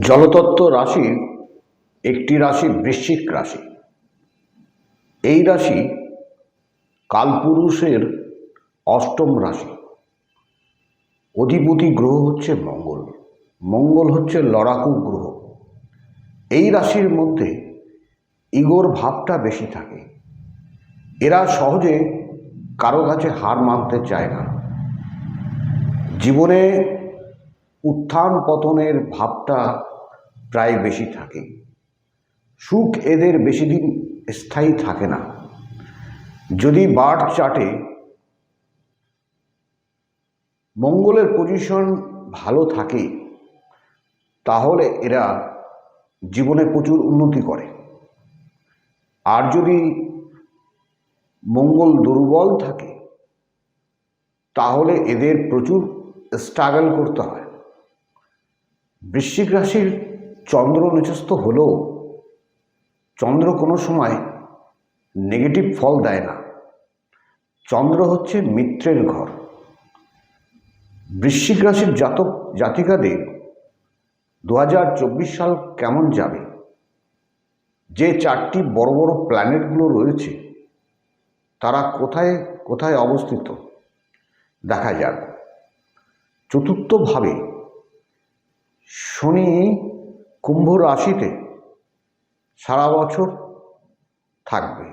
জলতত্ত্ব রাশির একটি রাশি বৃশ্চিক রাশি। এই রাশি কালপুরুষের অষ্টম রাশি। অধিপতি গ্রহ হচ্ছে মঙ্গল। মঙ্গল হচ্ছে লড়াকু গ্রহ। এই রাশির মধ্যে ইগোর ভাবটা বেশি থাকে। এরা সহজে কারও কাছে হার মানতে চায় না। জীবনে উত্থান পতনের ভাবটা প্রায় বেশি থাকে। সুখ এদের বেশি দিন স্থায়ী থাকে না। যদি বার্থ চার্টে মঙ্গলের পজিশন ভালো থাকে, তাহলে এরা জীবনে প্রচুর উন্নতি করে। আর যদি মঙ্গল দুর্বল থাকে, তাহলে এদের প্রচুর স্ট্রাগল করতে হয়। বৃশ্চিক রাশির চন্দ্র নিচস্থ হলেও চন্দ্র কোনো সময় নেগেটিভ ফল দেয় না। চন্দ্র হচ্ছে মিত্রের ঘর। বৃশ্চিক রাশির জাতক জাতিকাদের দু হাজার চব্বিশ সাল কেমন যাবে? যে চারটি বড় বড় প্ল্যানেটগুলো রয়েছে, তারা কোথায় কোথায় অবস্থিত? দেখা যাক। চতুর্থভাবে শনি কুম্ভ রাশিতে সারা বছর থাকবে।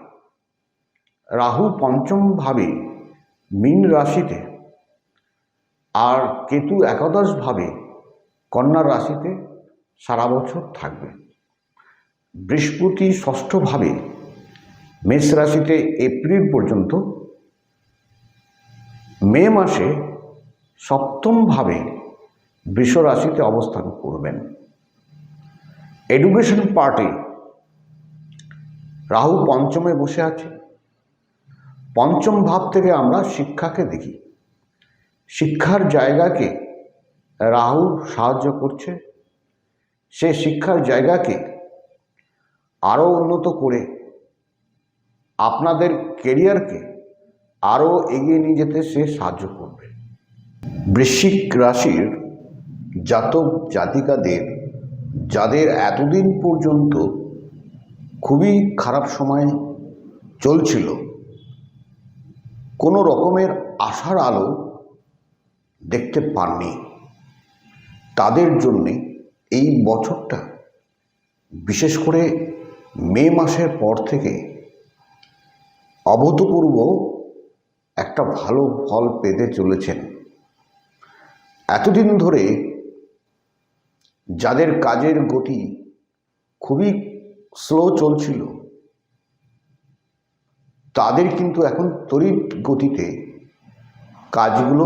রাহু পঞ্চমভাবে মীন রাশিতে আর কেতু একাদশভাবে কন্যা রাশিতে সারা বছর থাকবে। বৃহস্পতি ষষ্ঠভাবে মেষ রাশিতে এপ্রিল পর্যন্ত মে মাসে সপ্তমভাবে রাশিতে অবস্থান করবেন। এডুকেশন পার্টি রাহু পঞ্চমে বসে আছে। পঞ্চম ভাব থেকে আমরা শিক্ষাকে দেখি। শিক্ষার জায়গাকে রাহু সাহায্য করছে। সে শিক্ষার জায়গাকে আরও উন্নত করে আপনাদের কেরিয়ারকে আরও এগিয়ে নিয়ে যেতে সে সাহায্য করবে। বৃশ্চিক রাশির জাতক জাতিকাদের, যাদের এতদিন পর্যন্ত খুবই খারাপ সময় চলছিল, কোনো রকমের আশার আলো দেখতে পাননি। তাদের জন্যে এই বছরটা, বিশেষ করে মে মাসের পর থেকে অভূতপূর্ব একটা ভালো ফল পেতে চলেছেন। এতদিন ধরে যাদের কাজের গতি খুবই স্লো চলছিল, তাদের কিন্তু এখন তড়িৎ গতিতে কাজগুলো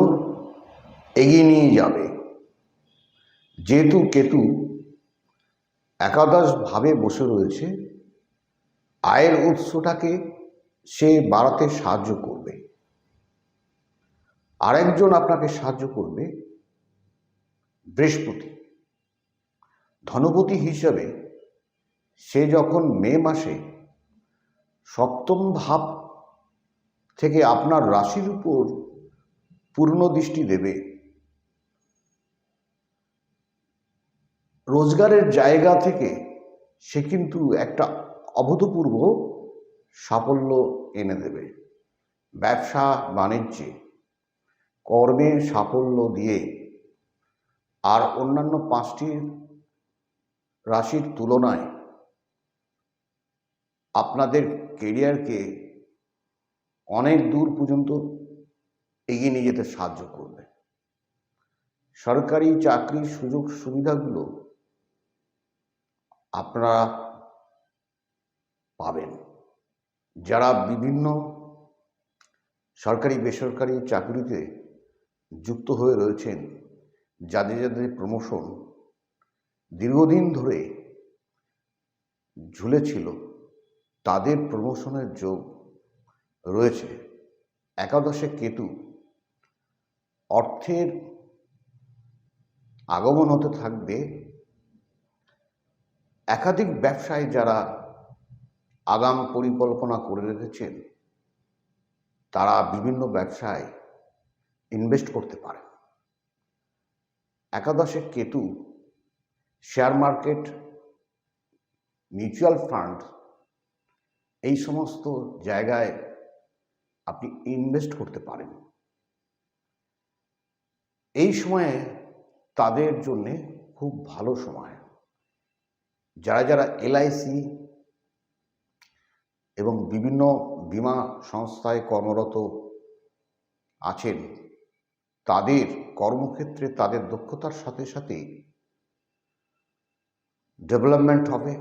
এগিয়ে নিয়ে যাবে। যেহেতু কেতু একাদশভাবে বসে রয়েছে, আয়ের উৎসটাকে সে বাড়াতে সাহায্য করবে। আরেকজন আপনাকে সাহায্য করবে বৃহস্পতি। ধনপতি হিসাবে সে যখন মে মাসে সপ্তম ভাব থেকে আপনার রাশির উপর পূর্ণ দৃষ্টি দেবে, রোজগারের জায়গা থেকে সে কিন্তু একটা অভূতপূর্ব সাফল্য এনে দেবে। ব্যবসা, বাণিজ্যে কর্মে সাফল্য দিয়ে আর অন্যান্য পাঁচটি রাশির তুলনায় আপনাদের কেরিয়ারকে অনেক দূর পর্যন্ত এগিয়ে নিয়ে যেতে সাহায্য করবে। সরকারি চাকরির সুযোগ সুবিধাগুলো আপনারা পাবেন। যারা বিভিন্ন সরকারি বেসরকারি চাকরিতে যুক্ত হয়ে রয়েছেন, যাদের যাদের প্রমোশন দীর্ঘদিন ধরে ঝুলেছিল, তাদের প্রমোশনের যোগ রয়েছে। একাদশে কেতু অর্থের আগমন হতে থাকবে। একাধিক ব্যবসায় যারা আগাম পরিকল্পনা করে রেখেছেন, তারা বিভিন্ন ব্যবসায় ইনভেস্ট করতে পারে একাদশে Ketu share market, mutual fund, এই সমস্ত জায়গায় আপনি ইনভেস্ট করতে পারেন। এই সময়ে তাদের জন্যে খুব ভালো সময়। যারা যারা এলআইসি এবং বিভিন্ন বীমা সংস্থায় কর্মরত আছেন, তাদের কর্মক্ষেত্রে তাদের দক্ষতার সাথে সাথে ডেভেলপমেন্ট হবে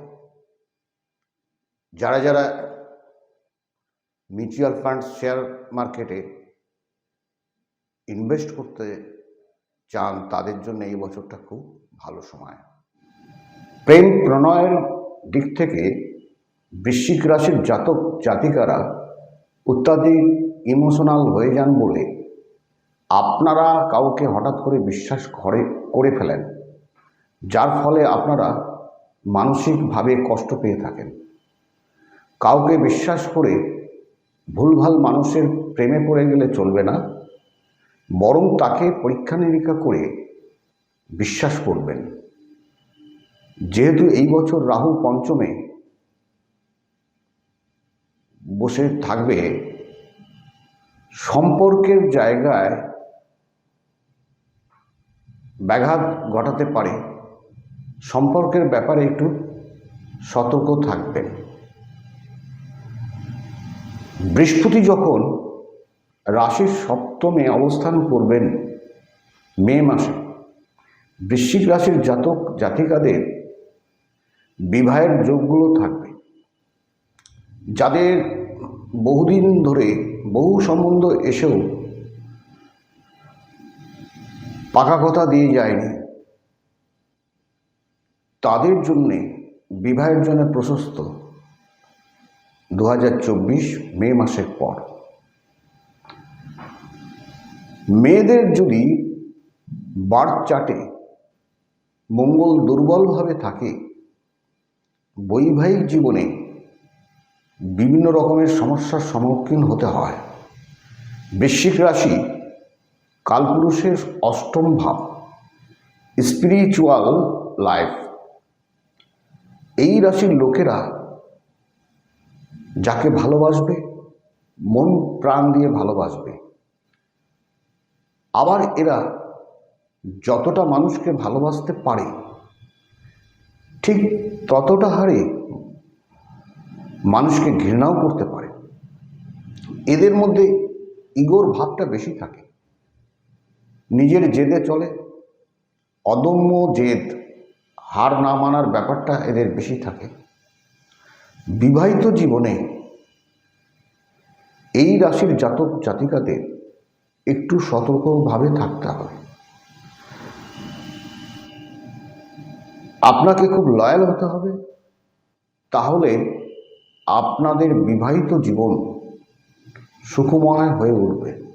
যারা যারা মিউচুয়াল ফান্ড শেয়ার মার্কেটে ইনভেস্ট করতে চান, তাদের জন্য এই বছরটা খুব ভালো সময়। প্রেম প্রণয়ের দিক থেকে বৃশ্চিক রাশির জাতক জাতিকারা অত্যাধিক ইমোশনাল হয়ে যান বলে আপনারা কাউকে হঠাৎ করে বিশ্বাস করে করে ফেলেন। যার ফলে আপনারা মানসিকভাবে কষ্ট পেয়ে থাকেন। কাউকে বিশ্বাস করে ভুলভাল মানুষের প্রেমে পড়ে গেলে চলবে না, বরং তাকে পরীক্ষা নিরীক্ষা করে বিশ্বাস করবেন। যেহেতু এই বছর রাহু পঞ্চমে বসে থাকবে, সম্পর্কের জায়গায় ব্যাঘাত ঘটাতে পারে। সম্পর্কের ব্যাপারে একটু সতর্ক থাকবেন। বৃহস্পতি যখন রাশির সপ্তমে অবস্থান করবেন, মে মাসে, বৃশ্চিক রাশির জাতক জাতিকাদের বিবাহের যোগগুলো থাকবে। যাদের বহুদিন ধরে বহু সম্বন্ধ এসেও পাকা কথা দিয়ে যায়নি তাদের জন্যে বিবাহের জন্য প্রশস্ত দু হাজার চব্বিশ মে মাসের পর। মেয়েদের যদি বার্থ চার্টে মঙ্গল দুর্বলভাবে থাকে, বৈবাহিক জীবনে বিভিন্ন রকমের সমস্যার সম্মুখীন হতে হয়। বৃশ্চিক রাশি কালপুরুষের অষ্টম ভাব স্পিরিচুয়াল লাইফ এই রাশির লোকেরা যাকে ভালোবাসবে, মন প্রাণ দিয়ে ভালোবাসবে। আবার এরা যতটা মানুষকে ভালোবাসতে পারে, ঠিক ততটা হারে মানুষকে ঘৃণাও করতে পারে। এদের মধ্যে ইগোর ভাবটা বেশি থাকে। নিজের জেদে চলে, অদম্য জেদ হার না মানার ব্যাপারটা এদের বেশি থাকে। বিবাহিত জীবনে এই রাশির জাতক জাতিকাদের একটু সতর্কভাবে থাকতে হবে। আপনাকে খুব লয়াল হতে হবে। তাহলে আপনাদের বিবাহিত জীবন সুখময় হয়ে উঠবে।